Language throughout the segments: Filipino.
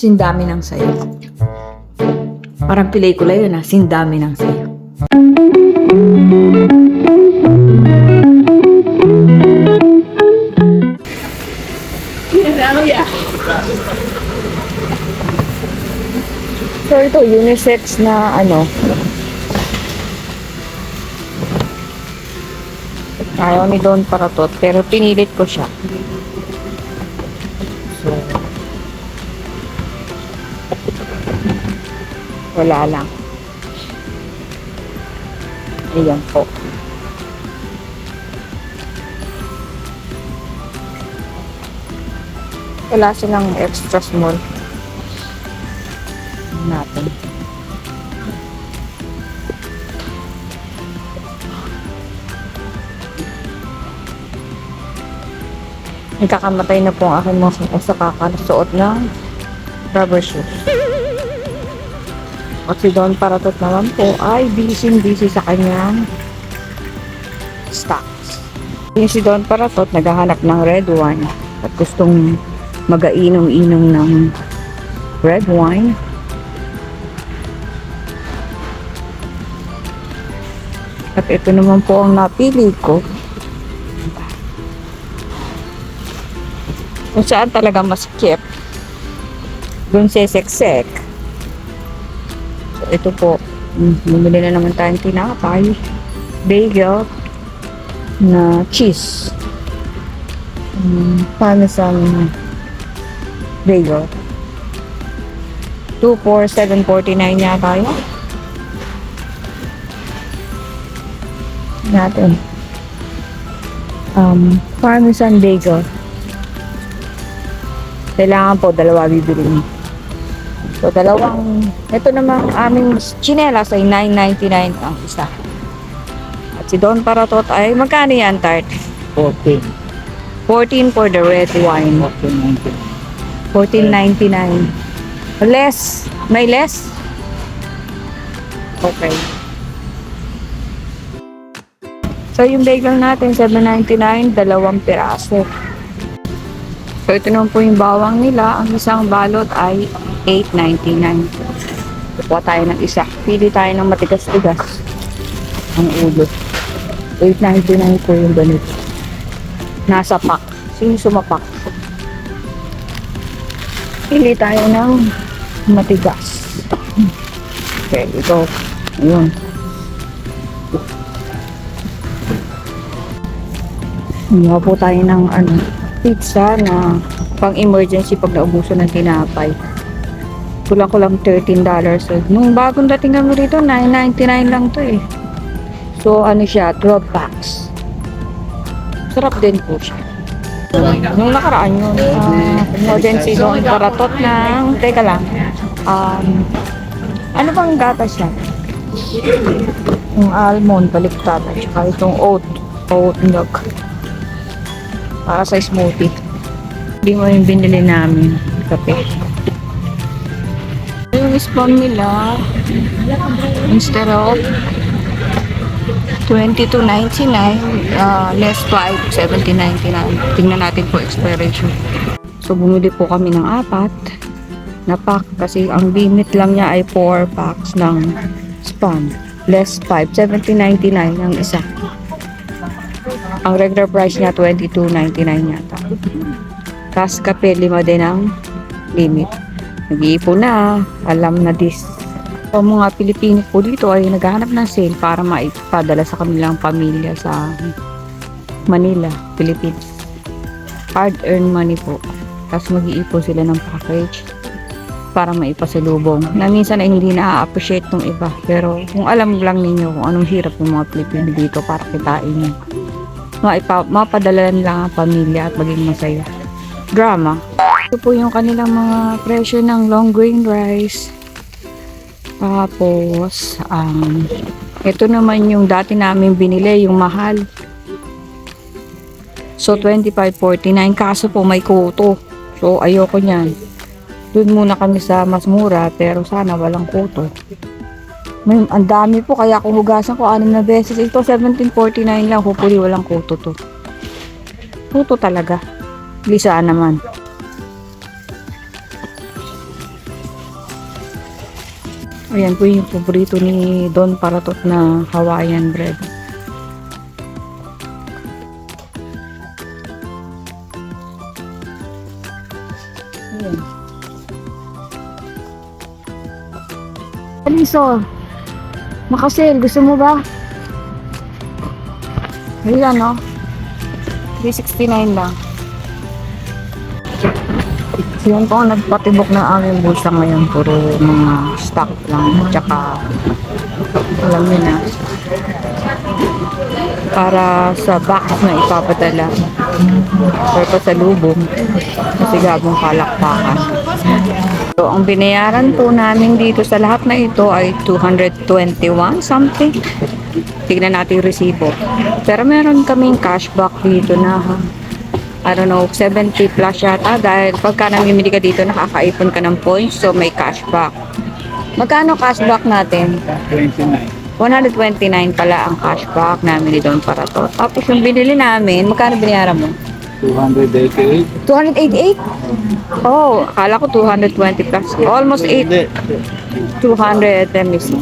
Sindami ng sayo. Parang pelikula yun ah, Sindami ng sayo. So ito, unisex na ano. Ayaw ni Don Paratot, pero pinilit ko siya. Wala lang. Ayan po. Wala silang extra small natin. Nagkakamatay na po ang aking mga sa kakasuot ng rubber shoes. At si Don Paratot naman po ay busy-busy sa kanyang stocks. Yung si Don Paratot naghahanap ng red wine at gustong magainom-inom ng red wine. At ito naman po ang napili ko. Kung saan talaga maskip. Doon sa seksek. So, ito po. Mm, Bumili na naman tayong tinapay. Bagel. Na cheese. Mm, parmesan bagel. 2 for 7.49 yata yun. natin. Um, parmesan bagel. Kailangan po dalawa bibili. So, dalawang, ito namang aming chinelas ay 9.99 ang isa. At si Don Paratot ay, magkano yan, Tart? 14. 14 for the red wine. 14.90. 14.99. Less. May less? Okay. So, yung bagel natin, 7.99, dalawang piraso. So, ito naman po yung bawang nila. Ang isang balot ay 8.99. Kuha tayo ng isa. Pili tayo ng matigas-tigas. Ang ulo. 8.99 po yung ganito. Nasa pack. Sino sumapak? Pili tayo ng matigas. Okay, ito. Ayun. Kumuha po tayo ng ano, pizza na pang emergency pag naubuso ng tinapay. Kulang ko lang $13. So, nung bagong dating kami rito, 9.99 lang to eh. So, ano siya, 12 packs. Sarap din po siya. Nung nakaraan yun, uh, emergency doon, paratot ng, teka lang, um, ano bang gatas siya? Yung almond, baliktad, at saka itong oat, oat milk. Para sa smoothie. Hindi mo yung binili namin, kape. Spam nila, instead of 22.99, uh, less 5, 17.99. Tingnan natin po expiration. So, bumili po kami ng apat na pack kasi ang limit lang niya ay 4 packs ng spam. Less 5, 17.99 ang isa. Ang regular price niya 22.99 yata. Tapos kape, lima din ang limit. Nag-iipon na, alam na this. So, mga Pilipino po dito ay naghahanap ng sale para maipadala sa kanilang pamilya sa Manila, Philippines. Hard-earned money po. Tapos mag-iipon sila ng package para maipasalubong. Na minsan ay hindi na-appreciate ng iba. Pero kung alam lang ninyo kung anong hirap ng mga Pilipino dito para kitain nyo. Maipa, mapadala lang ang pamilya at maging masaya. Drama. Ito po yung kanilang mga presyo ng long grain rice. Tapos, um, ito naman yung dati namin binili, yung mahal. So, 25.49. Kaso po may kuto. So, ayoko niyan. Doon muna kami sa mas mura, pero sana walang kuto. May, ang dami po, kaya kung hugasan ko anim na beses. Ito, 17.49 lang. Hopefully, walang kuto to. Kuto talaga. Lisa naman. Ayan po yung paborito ni Don Paratot na Hawaiian bread. Ayan. Aliso, makasel, gusto mo ba? Ayan, no? 369 lang. Yun po, nagpatibok ng aming bulsa ngayon. Puro mga stock lang. Tsaka, alam niyo na, para sa box na ipapadala. Or pa sa lubong. Kasi gabong kalakpakan. So, ang binayaran po namin dito sa lahat na ito ay 221 something. Tignan natin yung resibo. Pero meron kaming cashback dito na I don't know, 70 plus yata dahil pagka namimili ka dito nakakaipon ka ng points so may cashback. Magkano cashback natin? 29. 129 pala ang cashback namin ni Don para to. Tapos yung binili namin, magkano binayaran mo? 288. 288? Oh, akala ko 220 plus. Almost 8. Hindi. 200, let me see.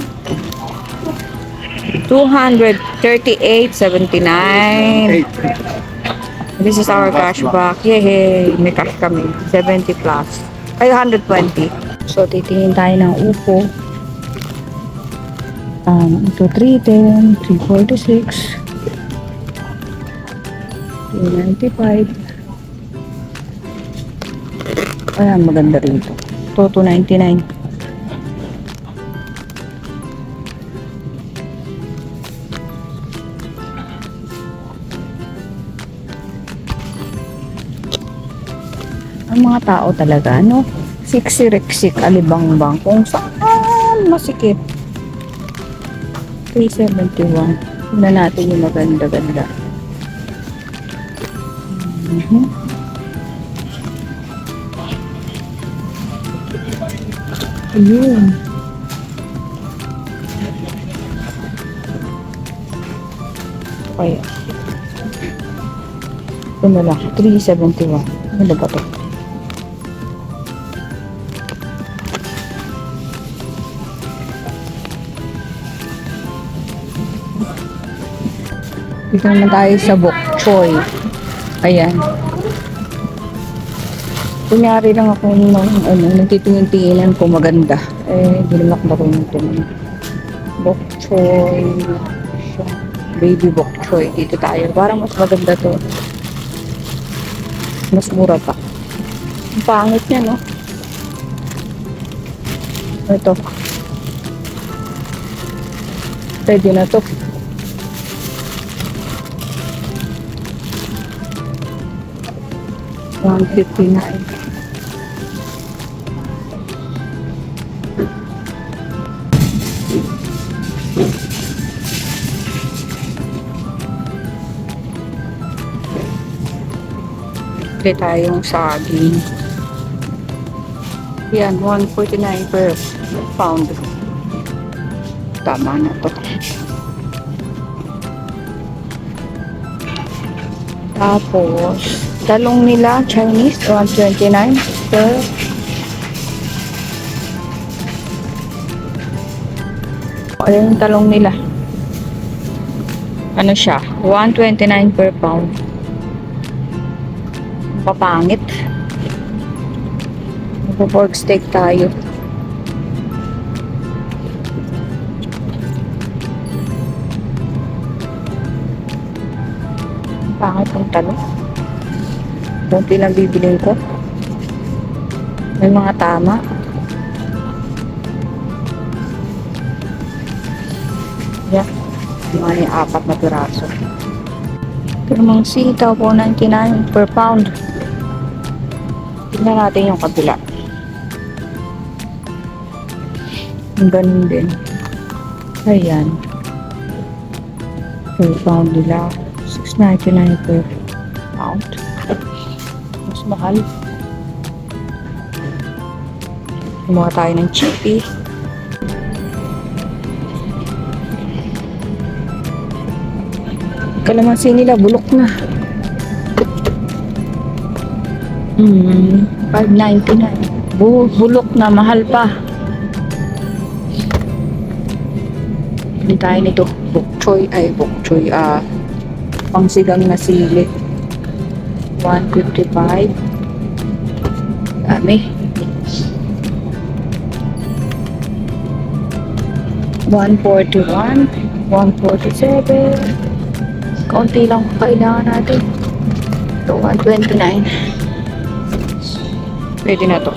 238.79. 8. This is our cashback. Yay! May cash kami. 70 plus. Ay, 120. So, titingin tayo ng upo. Um, ito 310, 346, 395. Ayan, maganda rito. Ito, 299. ang mga tao talaga, no? Siksiriksik, alibangbang, kung saan masikip. 371. Tignan natin yung maganda-ganda. Mhm. Ayun. Kaya. Ito na lang. 371. Ano ba to? Dito naman tayo sa bok choy. Ayan. Kunyari lang ako ng ano, nagtitingin-tinginan ko maganda. Eh, hindi naman ako marunong tumingin. Bok choy. Baby bok choy. Dito tayo. Parang mas maganda to. Mas mura pa. Ang pangit niya, no? Ito. Pwede na to. One fifty nine. Bili tayong saging. Yan, 149 per pound. Tama na to. Tapos, talong nila, Chinese, 129 per Ayan yung talong nila. Ano siya? 129 per pound. Papangit. Magpo-pork steak tayo. Pangit ang talong. Kunti lang bibilin ko. May mga tama. Yan. Yung apat na piraso. Pero mga sitaw po 99 per pound. Tignan natin yung kabila. Ganun din. Ayan. Per pound nila. 6.99 per mahal. Kumuha tayo ng chippy. Kalamansi nila, bulok na. Hmm, 5.99. Bu bulok na, mahal pa. Bili tayo nito. Bok choy. Ay, bok choy. Ah, pangsigang na sili. 155. Dami. 141. 147. Kaunti lang kailangan natin. Ito, 129. Pwede na to.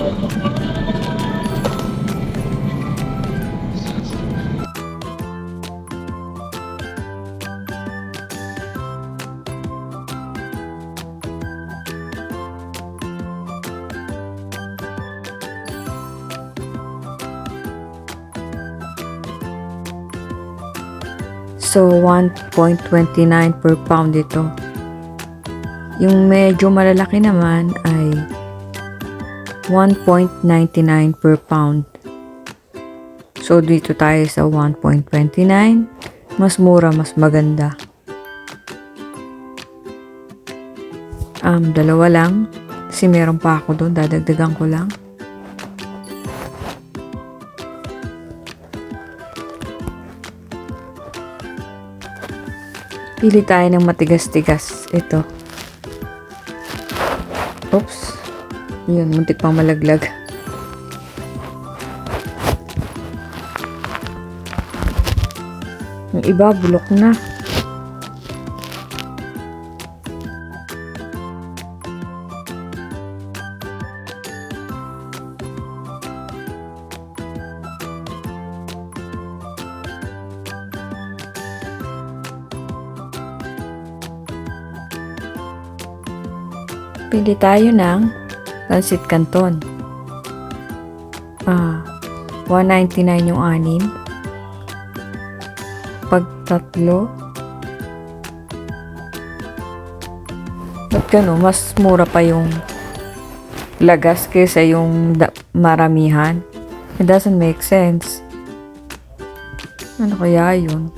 So, 1.29 per pound ito. Yung medyo malalaki naman ay 1.99 per pound. So, dito tayo sa 1.29. Mas mura, mas maganda. Um, dalawa lang. Kasi meron pa ako doon. Dadagdagan ko lang. Pili tayo ng matigas-tigas. Ito. Oops. Yun, muntik pang malaglag. Yung iba, bulok na. Pili tayo ng Pansit Canton. Ah, 199 yung anim. Pag tatlo, Ba't gano'n? Mas mura pa yung lagas kaysa yung maramihan. It doesn't make sense. Ano kaya yun?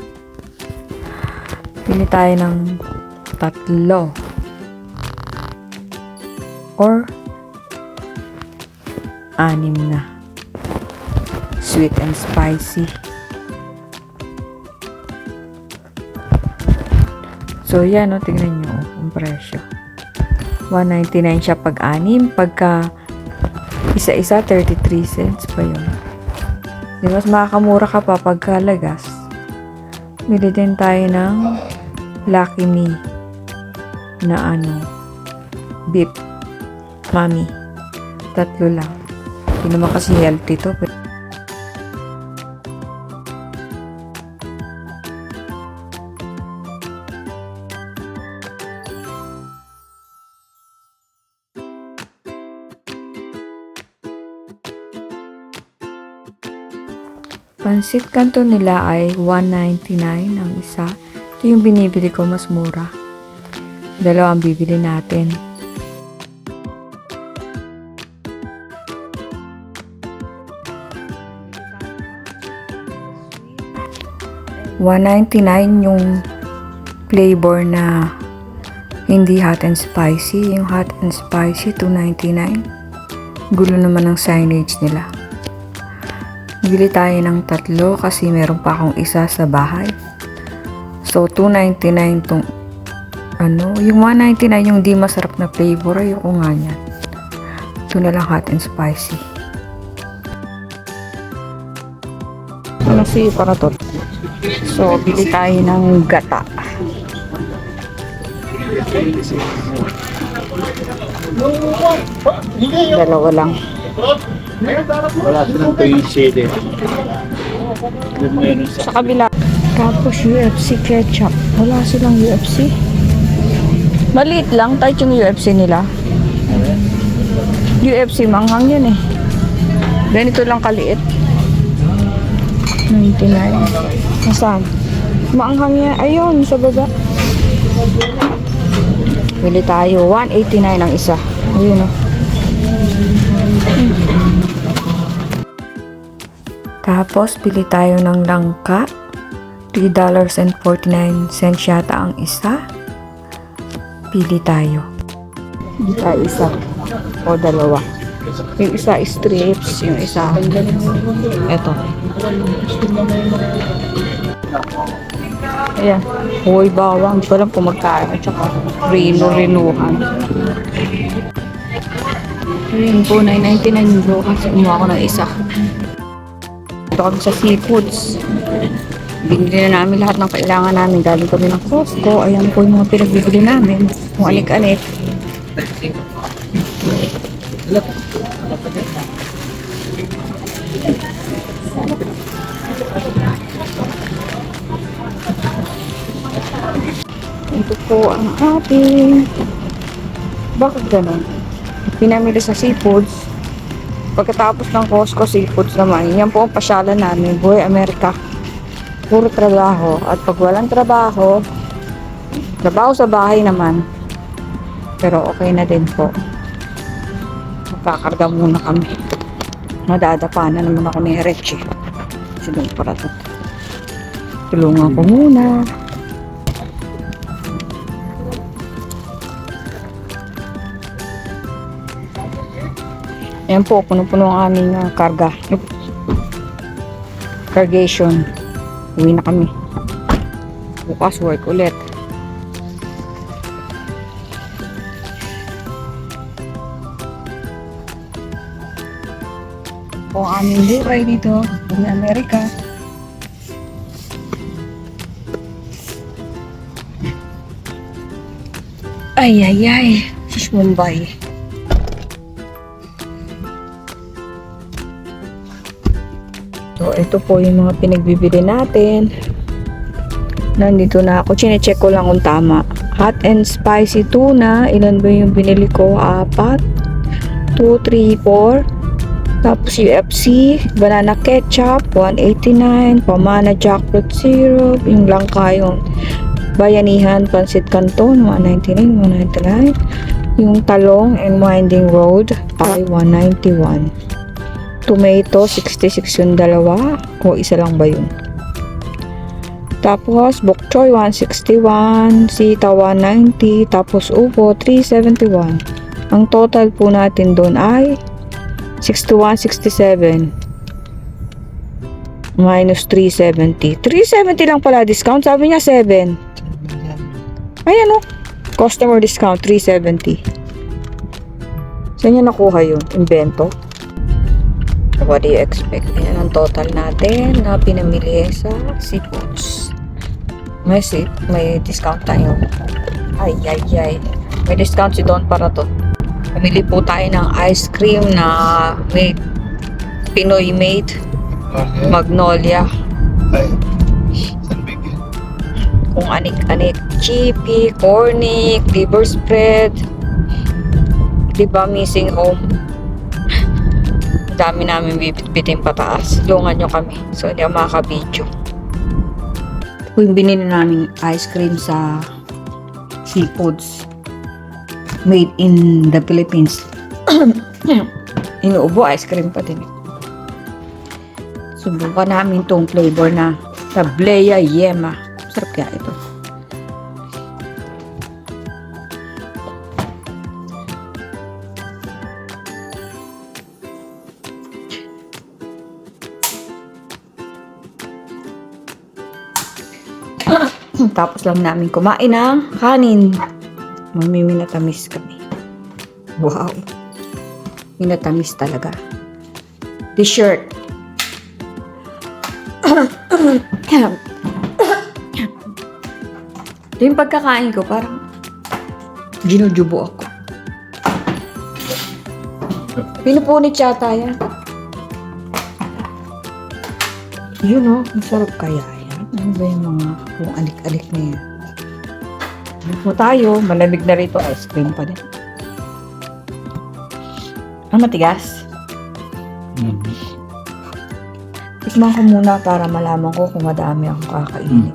Pili tayo ng tatlo. Or anim na. Sweet and spicy. So, yan, no, tingnan nyo oh, ang presyo. 199 siya pag anim. Pagka isa-isa, 33 cents pa yun. Di mas makakamura ka pa pagka lagas. Bili din tayo ng Lucky Me na ano, beef mami. Tatlo lang. Hindi naman kasi healthy to. Pansit kanto nila ay 199 ang isa. Ito yung binibili ko mas mura. Dalawa ang bibili natin. 199 yung flavor na hindi hot and spicy. Yung hot and spicy, 299. Gulo naman ng signage nila. Bili tayo ng tatlo kasi meron pa akong isa sa bahay. So, 299 tong ano, yung 199 yung di masarap na flavor, ayoko nga niyan. Ito na lang hot and spicy. Ano si para to? So, bili tayo ng gata. Dalawa lang. Wala silang tuyo chili. Doon meron sa kabila. Tapos UFC ketchup. Wala silang UFC. Maliit lang. Tight yung UFC nila. UFC manghang yun eh. Ganito lang kaliit. 99. Nasaan? Maanghang yan. Ayun, sa baba. Bili tayo. 189 ang isa. Ayun oh. Tapos, bili tayo ng langka. $3.49 yata ang isa. Pili tayo. Bili tayo isa. O dalawa. Yung isa strips, yung isa eto. Ayan. Hoy, bawang. Hindi ko alam kung magkano. Tsaka rino-rinuhan. Ayun po, 9.99 yung bukas. Umuha ko ng isa. Ito kami sa seafoods. Binili na namin lahat ng kailangan namin. Galing kami ng Costco. Ayan po yung mga pinagbibili namin. Kung anik-anik. Po ang ating bakit ganun? Pinamili sa seafoods. Pagkatapos ng Costco seafoods naman, yan po ang pasyalan namin. Buhay Amerika. Puro trabaho. At pag walang trabaho, trabaho sa bahay naman. Pero okay na din po. Magkakarga muna kami. Madadapa na naman ako ni Reche. Silong para to. Tulungan ko muna. Ayan po, puno-puno ang aming ah, karga. Cargation. Uwi na kami. Bukas work ulit. Po ang aming buhay dito. Buhay Amerika. Ay, ay, ay. Sus, Mumbai. So, ito po yung mga pinagbibili natin. Nandito na ako. Chine-check ko lang kung tama. Hot and spicy tuna. Ilan ba yung binili ko? Apat. 2, 3, 4. Tapos UFC. Banana ketchup. 189. Pamana jackfruit syrup. Yung langka yung Bayanihan Pansit Canton. 199. 199. Yung talong and winding road ay 191 tomato 66 yung dalawa o isa lang ba yun? Tapos bok choy 161 sita 190 tapos upo 371 ang total po natin doon ay 6167 minus 370 370 lang pala discount sabi niya 7 ayan o customer discount 370 saan niya nakuha yun? Invento What do you expect? Ayan ang total natin na pinamili sa seafoods. May, si may discount tayo. Ay, ay, ay. May discount si Don para to. Pumili po tayo ng ice cream na made Pinoy made Magnolia. Ay. Kung anik-anik. Chippy, cornic, liver spread. Di ba missing home? Dami namin bibit-bitin pataas. Tulungan nyo kami. So, hindi ako makaka-video. Kung binili namin ice cream sa seafoods made in the Philippines. Inuubo, ice cream pa din. Subukan namin tong flavor na Tablea Yema. Sarap kaya ito. Tapos lang namin kumain ng kanin. Mami, minatamis kami. Wow. Minatamis talaga. T-shirt. Ito yung pagkakain ko, parang ginujubo ako. Pinupunit yata yan. Yun o, masarap kaya ba yung mga kung alik-alik na yan? Ano po tayo? Malamig na rito. Ice cream pa din. Ah, matigas? Tikman ko muna para malaman ko kung madami akong kakainin.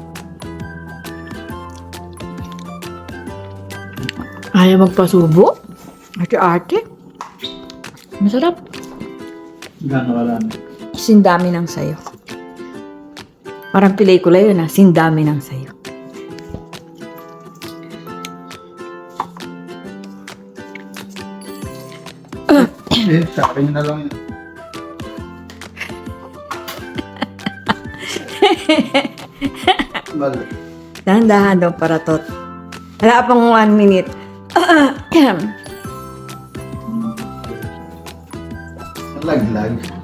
Ayaw magpasubo? Ate-ate? Masarap. Gano'n karami. Sindami ng sayo. Parang pelikula yun ah. Sindami ng sayo. Eh, sa akin na lang yun. Bal. Dahan-dahan daw para tot. Wala pang one minute. Laglag.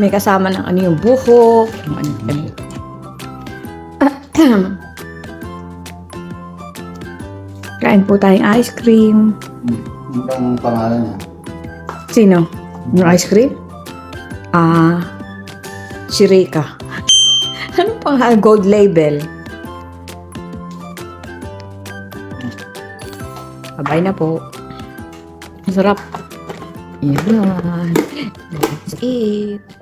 May kasama ng ano yung buhok. Yung ano, ano. Kain po tayong ice cream. Ano bang pangalan niya? Sino? Yung ice cream? Ah, si Rika. ano pang gold label? Abay na po. Masarap. Yan. That's it.